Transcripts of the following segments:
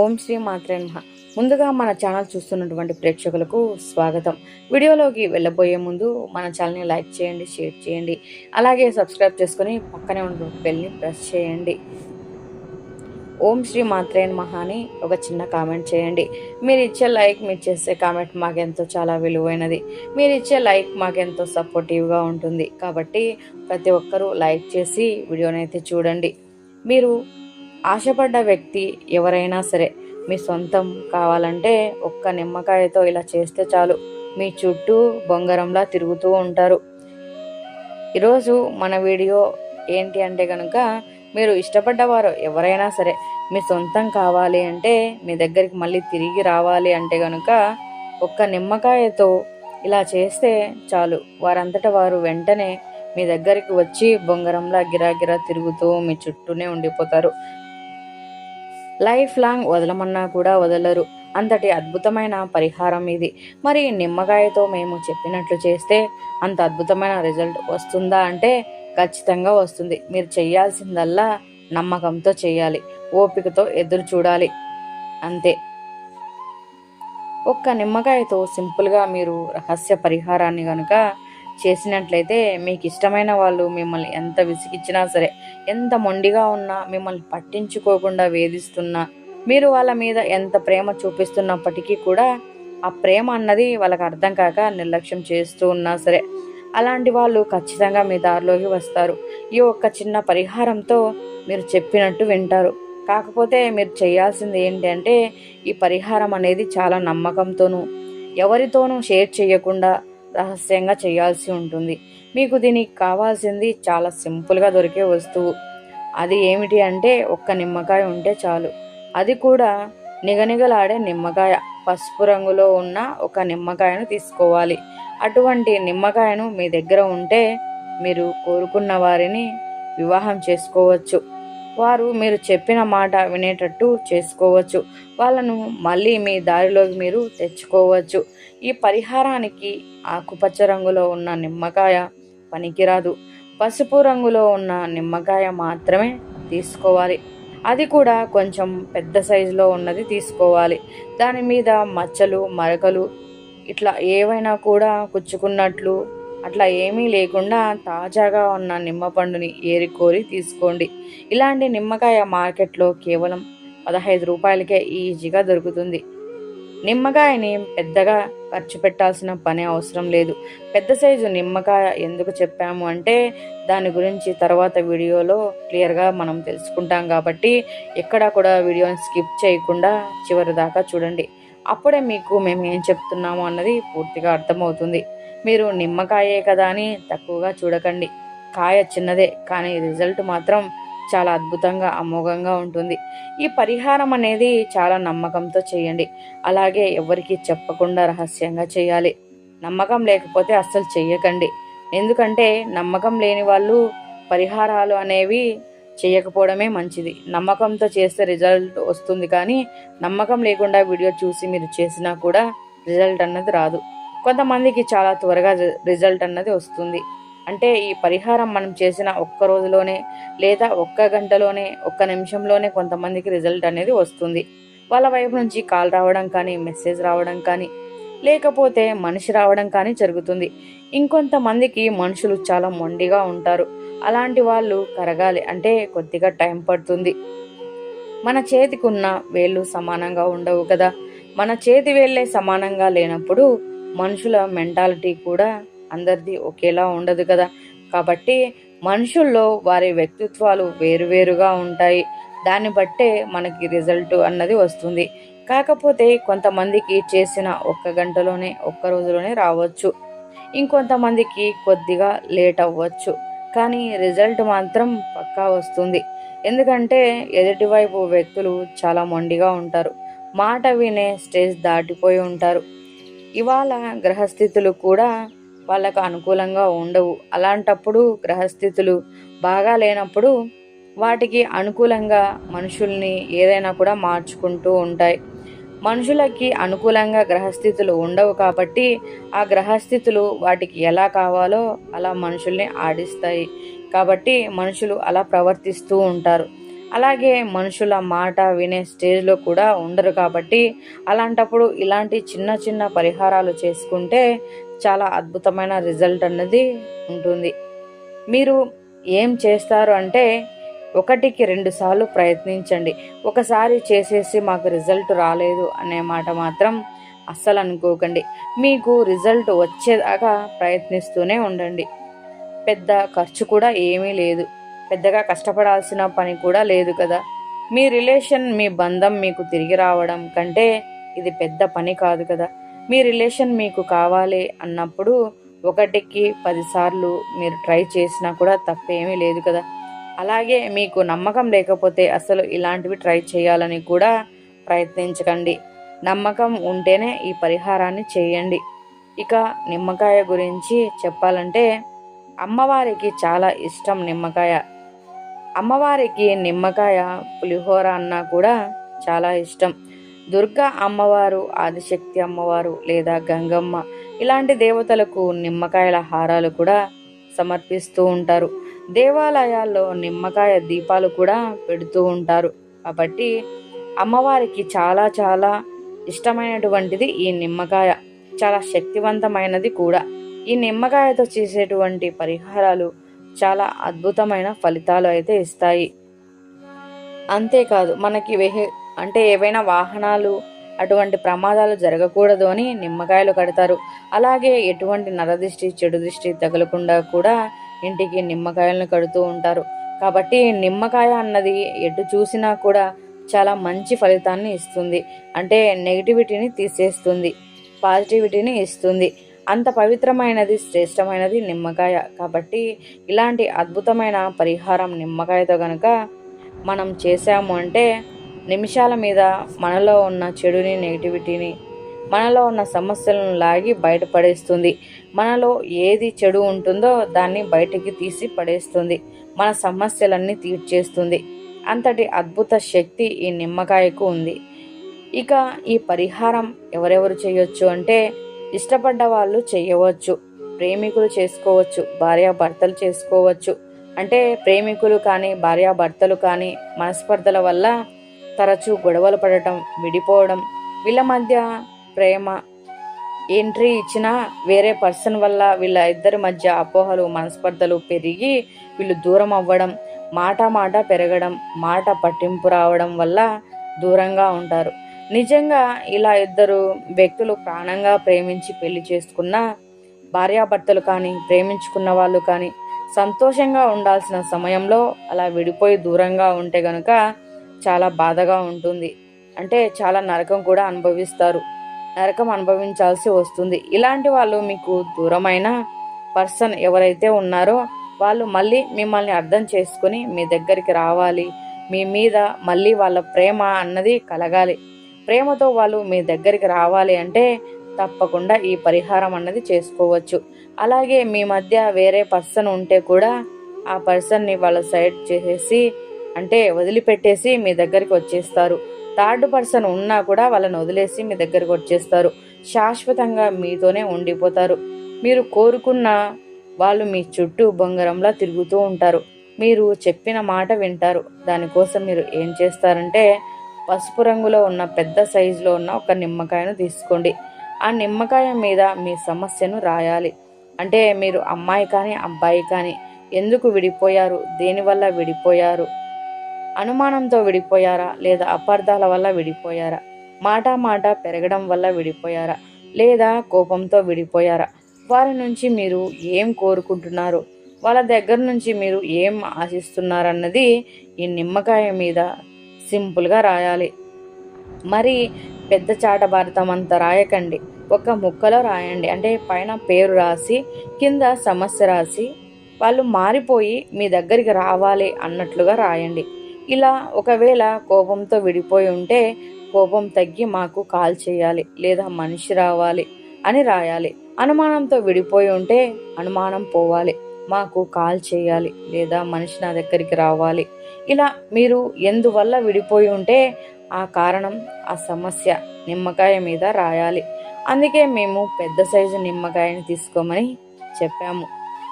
ఓం శ్రీ మాత్రే మహ ముందుగా మన ఛానల్ చూస్తున్నటువంటి ప్రేక్షకులకు స్వాగతం. వీడియోలోకి వెళ్ళబోయే ముందు మన ఛానల్ని లైక్ చేయండి షేర్ చేయండి. అలాగే సబ్స్క్రైబ్ చేసుకుని పక్కనే ఉన్న బెల్ని ప్రెస్ చేయండి. ఓం శ్రీ మాత్రేన్ మహాని అని ఒక చిన్న కామెంట్ చేయండి. మీరు ఇచ్చే లైక్ మీరు చేసే కామెంట్ మాకెంతో చాలా విలువైనది. మీరు ఇచ్చే లైక్ మాకెంతో సపోర్టివ్గా ఉంటుంది. కాబట్టి ప్రతి ఒక్కరూ లైక్ చేసి వీడియోనైతే అయితే చూడండి. మీరు ఆశపడ్డ వ్యక్తి ఎవరైనా సరే మీ సొంతం కావాలంటే ఒక్క నిమ్మకాయతో ఇలా చేస్తే చాలు. మీ చుట్టూ బొంగరంలా తిరుగుతూ ఉంటారు. ఈరోజు మన వీడియో ఏంటి అంటే కనుక మీరు ఇష్టపడ్డవారు ఎవరైనా సరే మీ సొంతం కావాలి అంటే మీ దగ్గరికి మళ్ళీ తిరిగి రావాలి అంటే కనుక ఒక్క నిమ్మకాయతో ఇలా చేస్తే చాలు. వారంతట వారు వెంటనే మీ దగ్గరికి వచ్చి బొంగరంలా గిరాగిరా తిరుగుతూ మీ చుట్టూనే ఉండిపోతారు. లైఫ్ లాంగ్ వదలమన్నా కూడా వదలరు. అంతటి అద్భుతమైన పరిహారం ఇది. మరి నిమ్మకాయతో మేము చెప్పినట్లు చేస్తే అంత అద్భుతమైన రిజల్ట్ వస్తుందా అంటే ఖచ్చితంగా వస్తుంది. మీరు చేయాల్సిందల్లా నమ్మకంతో చేయాలి. ఓపికతో ఎదురు చూడాలి. అంతే. ఒక్క నిమ్మకాయతో సింపుల్గా మీరు రహస్య పరిహారాన్ని కనుక చేసినట్లయితే మీకు ఇష్టమైన వాళ్ళు మిమ్మల్ని ఎంత విసిగిచ్చినా సరే ఎంత మొండిగా ఉన్నా మిమ్మల్ని పట్టించుకోకుండా వేధిస్తున్నా మీరు వాళ్ళ మీద ఎంత ప్రేమ చూపిస్తున్నప్పటికీ కూడా ఆ ప్రేమ అన్నది వాళ్ళకి అర్థం కాక నిర్లక్ష్యం చేస్తూ ఉన్నా సరే అలాంటి వాళ్ళు ఖచ్చితంగా మీ దారిలోకి వస్తారు. ఈ ఒక్క చిన్న పరిహారంతో మీరు చెప్పినట్టు వింటారు. కాకపోతే మీరు చేయాల్సింది ఏంటంటే ఈ పరిహారం అనేది చాలా నమ్మకంతోనూ ఎవరితోనూ షేర్ చేయకుండా రహస్యంగా చేయాల్సి ఉంటుంది. మీకు దీనికి కావాల్సింది చాలా సింపుల్గా దొరికే వస్తువు. అది ఏమిటి అంటే ఒక్క నిమ్మకాయ ఉంటే చాలు. అది కూడా నిగనిగలాడే నిమ్మకాయ. పసుపు రంగులో ఉన్న ఒక నిమ్మకాయను తీసుకోవాలి. అటువంటి నిమ్మకాయను మీ దగ్గర ఉంటే మీరు కోరుకున్న వారిని వివాహం చేసుకోవచ్చు. వారు మీరు చెప్పిన మాట వినేటట్టు చేసుకోవచ్చు. వాళ్ళను మళ్ళీ మీ దారిలోకి మీరు తెచ్చుకోవచ్చు. ఈ పరిహారానికి ఆకుపచ్చ రంగులో ఉన్న నిమ్మకాయ పనికిరాదు. పసుపు రంగులో ఉన్న నిమ్మకాయ మాత్రమే తీసుకోవాలి. అది కూడా కొంచెం పెద్ద సైజులో ఉన్నది తీసుకోవాలి. దాని మీద మచ్చలు మరకలు ఇట్లా ఏవైనా కూడా కుచ్చుకున్నట్లు అట్లా ఏమీ లేకుండా తాజాగా ఉన్న నిమ్మ పండుని ఏరికోరి తీసుకోండి. ఇలాంటి నిమ్మకాయ మార్కెట్లో కేవలం పదహైదు రూపాయలకే ఈజీగా దొరుకుతుంది. నిమ్మకాయని పెద్దగా ఖర్చు పెట్టాల్సిన పని అవసరం లేదు. పెద్ద సైజు నిమ్మకాయ ఎందుకు చెప్పాము అంటే దాని గురించి తర్వాత వీడియోలో క్లియర్గా మనం తెలుసుకుంటాం కాబట్టి ఎక్కడా కూడా వీడియోని స్కిప్ చేయకుండా చివరి దాకా చూడండి. అప్పుడే మీకు మేము ఏం చెప్తున్నాము అన్నది పూర్తిగా అర్థమవుతుంది. మీరు నిమ్మకాయే కదా అని తక్కువగా చూడకండి. కాయ చిన్నదే కానీ రిజల్ట్ మాత్రం చాలా అద్భుతంగా అమోఘంగా ఉంటుంది. ఈ పరిహారం అనేది చాలా నమ్మకంతో చేయండి. అలాగే ఎవరికి చెప్పకుండా రహస్యంగా చేయాలి. నమ్మకం లేకపోతే అస్సలు చేయకండి ఎందుకంటే నమ్మకం లేని వాళ్ళు పరిహారాలు అనేవి చేయకపోవడమే మంచిది. నమ్మకంతో చేస్తే రిజల్ట్ వస్తుంది కానీ నమ్మకం లేకుండా వీడియో చూసి మీరు చేసినా కూడా రిజల్ట్ అన్నది రాదు. కొంతమందికి చాలా త్వరగా రిజల్ట్ అన్నది వస్తుంది. అంటే ఈ పరిహారం మనం చేసిన ఒక్క రోజులోనే లేదా ఒక్క గంటలోనే ఒక్క నిమిషంలోనే కొంతమందికి రిజల్ట్ అనేది వస్తుంది. వాళ్ళ వైపు నుంచి కాల్ రావడం కానీ మెసేజ్ రావడం కానీ లేకపోతే మనిషి రావడం కానీ జరుగుతుంది. ఇంకొంతమందికి మనుషులు చాలా మొండిగా ఉంటారు. అలాంటి వాళ్ళు కరగాలి. అంటే కొద్దిగా టైం పడుతుంది. మన చేతికి ఉన్న వేళ్ళు సమానంగా ఉండవు కదా. మన చేతి వేళ్ళే సమానంగా లేనప్పుడు మనుషుల మెంటాలిటీ కూడా అందరిది ఒకేలా ఉండదు కదా. కాబట్టి మనుషుల్లో వారి వ్యక్తిత్వాలు వేరువేరుగా ఉంటాయి. దాన్ని బట్టే మనకి రిజల్ట్ అన్నది వస్తుంది. కాకపోతే కొంతమందికి చేసిన ఒక్క గంటలోనే ఒక్క రోజులోనే రావచ్చు. ఇంకొంతమందికి కొద్దిగా లేట్ అవ్వచ్చు. కానీ రిజల్ట్ మాత్రం పక్కా వస్తుంది. ఎందుకంటే ఎదుటివైపు వ్యక్తులు చాలా మొండిగా ఉంటారు. మాట వినే స్టేజ్ దాటిపోయి ఉంటారు. ఇవాళ గ్రహస్థితులు కూడా వాళ్ళకు అనుకూలంగా ఉండవు. అలాంటప్పుడు గ్రహస్థితులు బాగా లేనప్పుడు వాటికి అనుకూలంగా మనుషుల్ని ఏదైనా కూడా మార్చుకుంటూ ఉంటాయి. మనుషులకి అనుకూలంగా గ్రహస్థితులు ఉండవు కాబట్టి ఆ గ్రహస్థితులు వాటికి ఎలా కావాలో అలా మనుషుల్ని ఆడిస్తాయి. కాబట్టి మనుషులు అలా ప్రవర్తిస్తూ ఉంటారు. అలాగే మనుషుల మాట వినే స్టేజ్లో కూడా ఉండరు కాబట్టి అలాంటప్పుడు ఇలాంటి చిన్న చిన్న పరిహారాలు చేసుకుంటే చాలా అద్భుతమైన రిజల్ట్ అన్నది ఉంటుంది. మీరు ఏం చేస్తారు అంటే ఒకటికి రెండు సార్లు ప్రయత్నించండి. ఒకసారి చేసేసి మాకు రిజల్ట్ రాలేదు అనే మాట మాత్రం అస్సలు అనుకోకండి. మీకు రిజల్ట్ వచ్చేదాకా ప్రయత్నిస్తూనే ఉండండి. పెద్ద ఖర్చు కూడా ఏమీ లేదు. పెద్దగా కష్టపడాల్సిన పని కూడా లేదు కదా. మీ రిలేషన్ మీ బంధం మీకు తిరిగి రావడం కంటే ఇది పెద్ద పని కాదు కదా. మీ రిలేషన్ మీకు కావాలి అన్నప్పుడు ఒకటికి పదిసార్లు మీరు ట్రై చేసినా కూడా తప్పేమీ లేదు కదా. అలాగే మీకు నమ్మకం లేకపోతే అసలు ఇలాంటివి ట్రై చేయాలని కూడా ప్రయత్నించకండి. నమ్మకం ఉంటేనే ఈ పరిహారాన్ని చేయండి. ఇక నిమ్మకాయ గురించి చెప్పాలంటే అమ్మవారికి చాలా ఇష్టం నిమ్మకాయ. అమ్మవారికి నిమ్మకాయ పులిహోర అన్నా కూడా చాలా ఇష్టం. దుర్గా అమ్మవారు ఆదిశక్తి అమ్మవారు లేదా గంగమ్మ ఇలాంటి దేవతలకు నిమ్మకాయల హారాలు కూడా సమర్పిస్తూ ఉంటారు. దేవాలయాల్లో నిమ్మకాయ దీపాలు కూడా పెడుతూ ఉంటారు. కాబట్టి అమ్మవారికి చాలా చాలా ఇష్టమైనటువంటిది ఈ నిమ్మకాయ. చాలా శక్తివంతమైనది కూడా. ఈ నిమ్మకాయతో చేసేటువంటి పరిహారాలు చాలా అద్భుతమైన ఫలితాలు అయితే ఇస్తాయి. అంతేకాదు మనకి వెహి అంటే ఏవైనా వాహనాలు అటువంటి ప్రమాదాలు జరగకూడదు అని నిమ్మకాయలు కడతారు. అలాగే ఎటువంటి నరదృష్టి చెడు దిష్టి తగలకుండా కూడా ఇంటికి నిమ్మకాయలను కడుతూ ఉంటారు. కాబట్టి నిమ్మకాయ అన్నది ఎటు చూసినా కూడా చాలా మంచి ఫలితాన్ని ఇస్తుంది. అంటే నెగిటివిటీని తీసేస్తుంది పాజిటివిటీని ఇస్తుంది. అంత పవిత్రమైనది శ్రేష్టమైనది నిమ్మకాయ. కాబట్టి ఇలాంటి అద్భుతమైన పరిహారం నిమ్మకాయతో కనుక మనం చేసాము అంటే నిమిషాల మీద మనలో ఉన్న చెడుని నెగిటివిటీని మనలో ఉన్న సమస్యలను లాగి బయటపడేస్తుంది. మనలో ఏది చెడు ఉంటుందో దాన్ని బయటికి తీసి పడేస్తుంది. మన సమస్యలన్నీ తీర్చేస్తుంది. అంతటి అద్భుత శక్తి ఈ నిమ్మకాయకు ఉంది. ఇక ఈ పరిహారం ఎవరెవరు చేయొచ్చు అంటే ఇష్టపడ్డ వాళ్ళు చేయవచ్చు. ప్రేమికులు చేసుకోవచ్చు. భార్యాభర్తలు చేసుకోవచ్చు. అంటే ప్రేమికులు కానీ భార్యాభర్తలు కానీ మనస్పర్ధల వల్ల తరచూ గొడవలు పడటం విడిపోవడం వీళ్ళ మధ్య ప్రేమ ఎంట్రీ ఇచ్చినా వేరే పర్సన్ వల్ల వీళ్ళ ఇద్దరి మధ్య అపోహలు మనస్పర్ధలు పెరిగి వీళ్ళు దూరం అవ్వడం మాట మాట పెరగడం మాట పట్టింపు రావడం వల్ల దూరంగా ఉంటారు. నిజంగా ఇలా ఇద్దరు వ్యక్తులు ప్రాణంగా ప్రేమించి పెళ్ళి చేసుకున్న భార్యాభర్తలు కానీ ప్రేమించుకున్న వాళ్ళు కానీ సంతోషంగా ఉండాల్సిన సమయంలో అలా విడిపోయి దూరంగా ఉంటే గనుక చాలా బాధగా ఉంటుంది. అంటే చాలా నరకం కూడా అనుభవిస్తారు. నరకం అనుభవించాల్సి వస్తుంది. ఇలాంటి వాళ్ళు మీకు దూరమైన పర్సన్ ఎవరైతే ఉన్నారో వాళ్ళు మళ్ళీ మిమ్మల్ని అర్థం చేసుకుని మీ దగ్గరికి రావాలి. మీ మీద మళ్ళీ వాళ్ళ ప్రేమ అన్నది కలగాలి. ప్రేమతో వాళ్ళు మీ దగ్గరికి రావాలి అంటే తప్పకుండా ఈ పరిహారం అన్నది చేసుకోవచ్చు. అలాగే మీ మధ్య వేరే పర్సన్ ఉంటే కూడా ఆ పర్సన్ని వాళ్ళ సైడ్ చేసేసి అంటే వదిలిపెట్టేసి మీ దగ్గరికి వచ్చేస్తారు. థర్డ్ పర్సన్ ఉన్నా కూడా వాళ్ళని వదిలేసి మీ దగ్గరికి వచ్చేస్తారు. శాశ్వతంగా మీతోనే ఉండిపోతారు. మీరు కోరుకున్న వాళ్ళు మీ చుట్టూ బొంగరంలా తిరుగుతూ ఉంటారు. మీరు చెప్పిన మాట వింటారు. దానికోసం మీరు ఏం చేస్తారంటే పసుపు రంగులో ఉన్న పెద్ద సైజులో ఉన్న ఒక నిమ్మకాయను తీసుకోండి. ఆ నిమ్మకాయ మీద మీ సమస్యను రాయాలి. అంటే మీరు అమ్మాయి కానీ అబ్బాయి కానీ ఎందుకు విడిపోయారు? దేనివల్ల విడిపోయారు? అనుమానంతో విడిపోయారా లేదా అపార్థాల వల్ల విడిపోయారా? మాట మాట పెరగడం వల్ల విడిపోయారా లేదా కోపంతో విడిపోయారా? వారి నుంచి మీరు ఏం కోరుకుంటున్నారు? వాళ్ళ దగ్గర నుంచి మీరు ఏం ఆశిస్తున్నారన్నది ఈ నిమ్మకాయ మీద సింపుల్గా రాయాలి. మరి పెద్ద చాట భారతం అంతా రాయకండి. ఒక ముక్కలో రాయండి. అంటే పైన పేరు రాసి కింద సమస్య రాసి వాళ్ళు మారిపోయి మీ దగ్గరికి రావాలి అన్నట్లుగా రాయండి. ఇలా ఒకవేళ కోపంతో విడిపోయి ఉంటే కోపం తగ్గి మాకు కాల్ చేయాలి లేదా మనిషి రావాలి అని రాయాలి. అనుమానంతో విడిపోయి ఉంటే అనుమానం పోవాలి. మాకు కాల్ చేయాలి లేదా మనిషి నా దగ్గరికి రావాలి. ఇలా మీరు ఎందువల్ల విడిపోయి ఉంటే ఆ కారణం ఆ సమస్య నిమ్మకాయ మీద రాయాలి. అందుకే మేము పెద్ద సైజు నిమ్మకాయని తీసుకోమని చెప్పాము.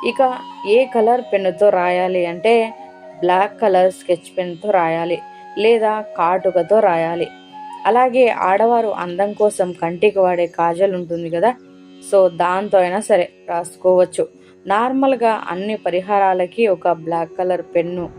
ఇక ఏ కలర్ పెన్నుతో రాయాలి అంటే బ్లాక్ కలర్ స్కెచ్ పెన్తో రాయాలి లేదా కాటుకతో రాయాలి. అలాగే ఆడవారు అందం కోసం కంటికి వాడే కాజల్ ఉంటుంది కదా సో దాంతో అయినా సరే రాసుకోవచ్చు. నార్మల్గా అన్ని పరిహారాలకి ఒక బ్లాక్ కలర్ పెన్ను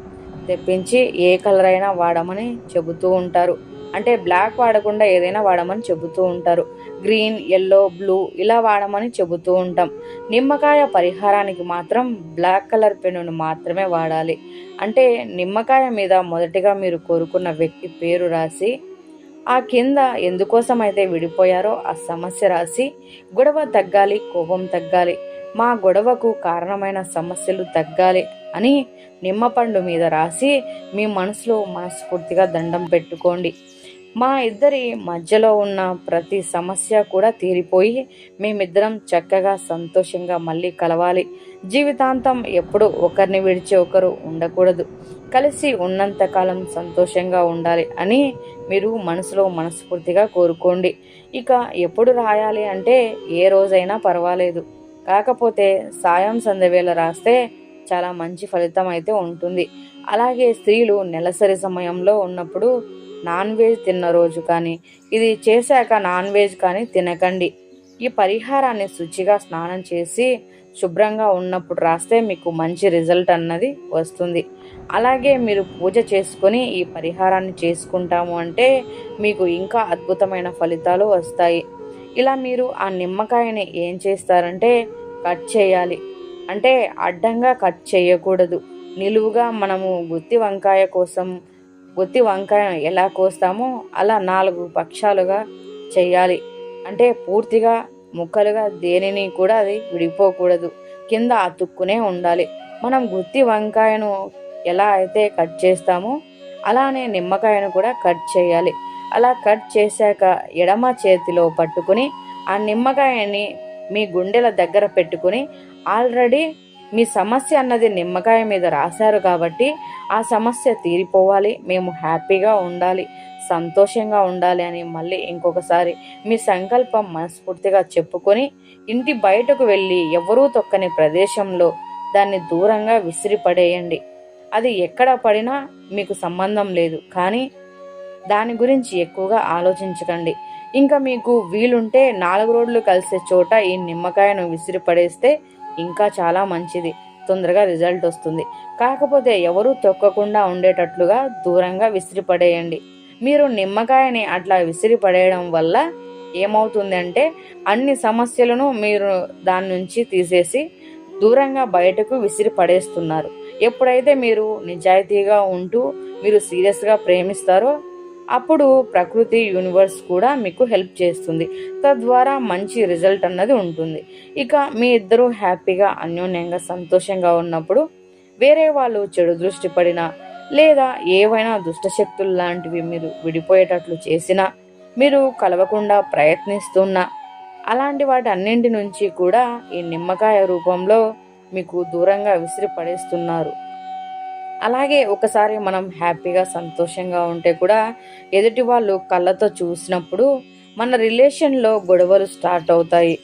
తెప్పించి ఏ కలర్ అయినా వాడమని చెబుతూ ఉంటారు. అంటే బ్లాక్ వాడకుండా ఏదైనా వాడమని చెబుతూ ఉంటారు. గ్రీన్ ఎల్లో బ్లూ ఇలా వాడమని చెబుతూ ఉంటాం. నిమ్మకాయ పరిహారానికి మాత్రం బ్లాక్ కలర్ పెన్నును మాత్రమే వాడాలి. అంటే నిమ్మకాయ మీద మొదటిగా మీరు కోరుకున్న వ్యక్తి పేరు రాసి ఆ కింద ఎందుకోసం అయితే విడిపోయారో ఆ సమస్య రాసి గొడవ తగ్గాలి కోపం తగ్గాలి మా గొడవకు కారణమైన సమస్యలు తగ్గాలి అని నిమ్మపండు మీద రాసి మీ మనసులో మనస్ఫూర్తిగా దండం పెట్టుకోండి. మా ఇద్దరి మధ్యలో ఉన్న ప్రతి సమస్య కూడా తీరిపోయి మేమిద్దరం చక్కగా సంతోషంగా మళ్ళీ కలవాలి. జీవితాంతం ఎప్పుడు ఒకరిని విడిచి ఒకరు ఉండకూడదు. కలిసి ఉన్నంతకాలం సంతోషంగా ఉండాలి అని మీరు మనసులో మనస్ఫూర్తిగా కోరుకోండి. ఇక ఎప్పుడు రాయాలి అంటే ఏ రోజైనా పర్వాలేదు. కాకపోతే సాయం సందవేళ రాస్తే చాలా మంచి ఫలితం అయితే ఉంటుంది. అలాగే స్త్రీలు నెలసరి సమయంలో ఉన్నప్పుడు నాన్ వెజ్ తిన్న రోజు కానీ ఇది చేశాక నాన్ వెజ్ కానీ తినకండి. ఈ పరిహారాన్ని శుచిగా స్నానం చేసి శుభ్రంగా ఉన్నప్పుడు రాస్తే మీకు మంచి రిజల్ట్ అన్నది వస్తుంది. అలాగే మీరు పూజ చేసుకొని ఈ పరిహారాన్ని చేసుకుంటాము అంటే మీకు ఇంకా అద్భుతమైన ఫలితాలు వస్తాయి. ఇలా మీరు ఆ నిమ్మకాయని ఏం చేస్తారంటే కట్ చేయాలి. అంటే అడ్డంగా కట్ చేయకూడదు. నిలువుగా మనము గుత్తి వంకాయ కోసం గుత్తి వంకాయ ఎలా కోస్తామో అలా నాలుగు పక్షాలుగా చేయాలి. అంటే పూర్తిగా ముక్కలుగా దేనిని కూడా అది విడిపోకూడదు. కింద అతుక్కునే ఉండాలి. మనం గుత్తి వంకాయను ఎలా అయితే కట్ చేస్తామో అలానే నిమ్మకాయను కూడా కట్ చేయాలి. అలా కట్ చేశాక ఎడమ చేతిలో పట్టుకుని ఆ నిమ్మకాయని మీ గుండెల దగ్గర పెట్టుకుని ఆల్రెడీ మీ సమస్య అన్నది నిమ్మకాయ మీద రాశారు కాబట్టి ఆ సమస్య తీరిపోవాలి. మేము హ్యాపీగా ఉండాలి సంతోషంగా ఉండాలి అని మళ్ళీ ఇంకొకసారి మీ సంకల్పం మనస్ఫూర్తిగా చెప్పుకొని ఇంటి బయటకు వెళ్ళి ఎవరూ తొక్కని ప్రదేశంలో దాన్ని దూరంగా విసిరిపడేయండి అది ఎక్కడ పడినా మీకు సంబంధం లేదు. కానీ దాని గురించి ఎక్కువగా ఆలోచించకండి. ఇంకా మీకు వీలుంటే నాలుగు రోడ్లు కలిసే చోట ఈ నిమ్మకాయను విసిరిపడేస్తే ఇంకా చాలా మంచిది. తొందరగా రిజల్ట్ వస్తుంది. కాకపోతే ఎవరు తొక్కకుండా ఉండేటట్లుగా దూరంగా విసిరిపడేయండి. మీరు నిమ్మకాయని అట్లా విసిరిపడేయడం వల్ల ఏమవుతుందంటే అన్ని సమస్యలను మీరు దాని నుంచి తీసేసి దూరంగా బయటకు విసిరి పడేస్తున్నారు ఎప్పుడైతే మీరు నిజాయితీగా ఉంటూ మీరు సీరియస్గా ప్రేమిస్తారో అప్పుడు ప్రకృతి యూనివర్స్ కూడా మీకు హెల్ప్ చేస్తుంది. తద్వారా మంచి రిజల్ట్ అన్నది ఉంటుంది. ఇక మీ ఇద్దరూ హ్యాపీగా అన్యోన్యంగా సంతోషంగా ఉన్నప్పుడు వేరే వాళ్ళు చెడు దృష్టి పడినా లేదా ఏవైనా దుష్టశక్తులు లాంటివి మీరు విడిపోయేటట్లు చేసినా మీరు కలవకుండా ప్రయత్నిస్తున్నా అలాంటి వాటి అన్నింటి నుంచి కూడా ఈ నిమ్మకాయ రూపంలో మీకు దూరంగా విసిరి పడేస్తున్నారు అలాగే ఒకసారి మనం హ్యాపీగా సంతోషంగా ఉంటే కూడా ఎదుటి వాళ్ళు కళ్ళతో చూసినప్పుడు మన రిలేషన్లో గొడవలు స్టార్ట్ అవుతాయి.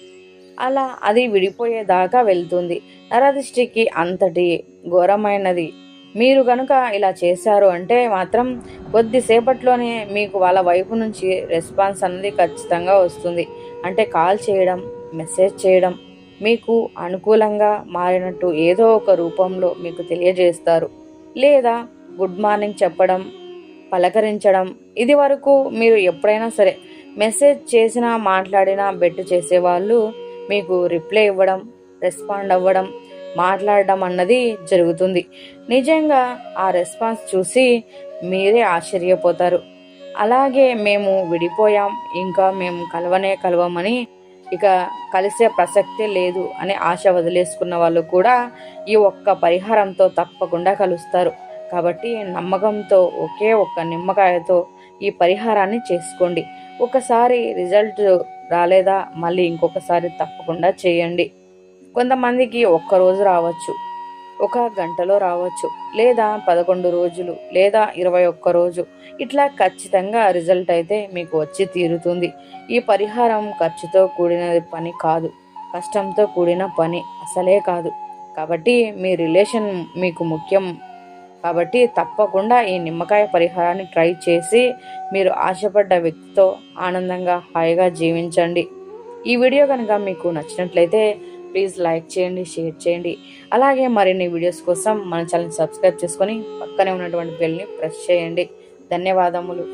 అలా అది విడిపోయేదాకా వెళ్తుంది. నరదృష్టికి అంతటి ఘోరమైనది. మీరు కనుక ఇలా చేశారు అంటే మాత్రం కొద్దిసేపట్లోనే మీకు వాళ్ళ వైపు నుంచి రెస్పాన్స్ అనేది ఖచ్చితంగా వస్తుంది. అంటే కాల్ చేయడం మెసేజ్ చేయడం మీకు అనుకూలంగా మారినట్టు ఏదో ఒక రూపంలో మీకు తెలియజేస్తారు. లేదా గుడ్ మార్నింగ్ చెప్పడం పలకరించడం ఇది వరకు మీరు ఎప్పుడైనా సరే మెసేజ్ చేసినా మాట్లాడినా బెట్ చేసేవాళ్ళు మీకు రిప్లై ఇవ్వడం రెస్పాండ్ అవ్వడం మాట్లాడడం అన్నది జరుగుతుంది. నిజంగా ఆ రెస్పాన్స్ చూసి మీరే ఆశ్చర్యపోతారు. అలాగే మేము విడిపోయాం ఇంకా మేము కలవనే కలవమని ఇక కలిసే ప్రసక్తే లేదు అని ఆశ వదిలేసుకున్న వాళ్ళు కూడా ఈ ఒక్క పరిహారంతో తప్పకుండా కలుస్తారు. కాబట్టి నమ్మకంతో ఒకే ఒక్క నిమ్మకాయతో ఈ పరిహారాన్ని చేసుకోండి. ఒకసారి రిజల్ట్ రాలేదా? మళ్ళీ ఇంకొకసారి తప్పకుండా చేయండి. కొంతమందికి ఒక్కరోజు రావచ్చు. ఒక గంటలో రావచ్చు లేదా పదకొండు రోజులు లేదా ఇరవై ఒక్క రోజు. ఇట్లా ఖచ్చితంగా రిజల్ట్ అయితే మీకు వచ్చి తీరుతుంది. ఈ పరిహారం ఖర్చుతో కూడిన పని కాదు. కష్టంతో కూడిన పని అసలే కాదు. కాబట్టి మీ రిలేషన్ మీకు ముఖ్యం. కాబట్టి తప్పకుండా ఈ నిమ్మకాయ పరిహారాన్ని ట్రై చేసి మీరు ఆశపడ్డ వ్యక్తితో ఆనందంగా హాయిగా జీవించండి. ఈ వీడియో కనుక మీకు నచ్చినట్లయితే ప్లీజ్ లైక్ చేయండి షేర్ చేయండి. అలాగే మరిన్ని వీడియోస్ కోసం మన ఛానల్ సబ్స్క్రైబ్ చేసుకొని పక్కనే ఉన్నటువంటి బెల్ని ప్రెస్ చేయండి. ధన్యవాదములు.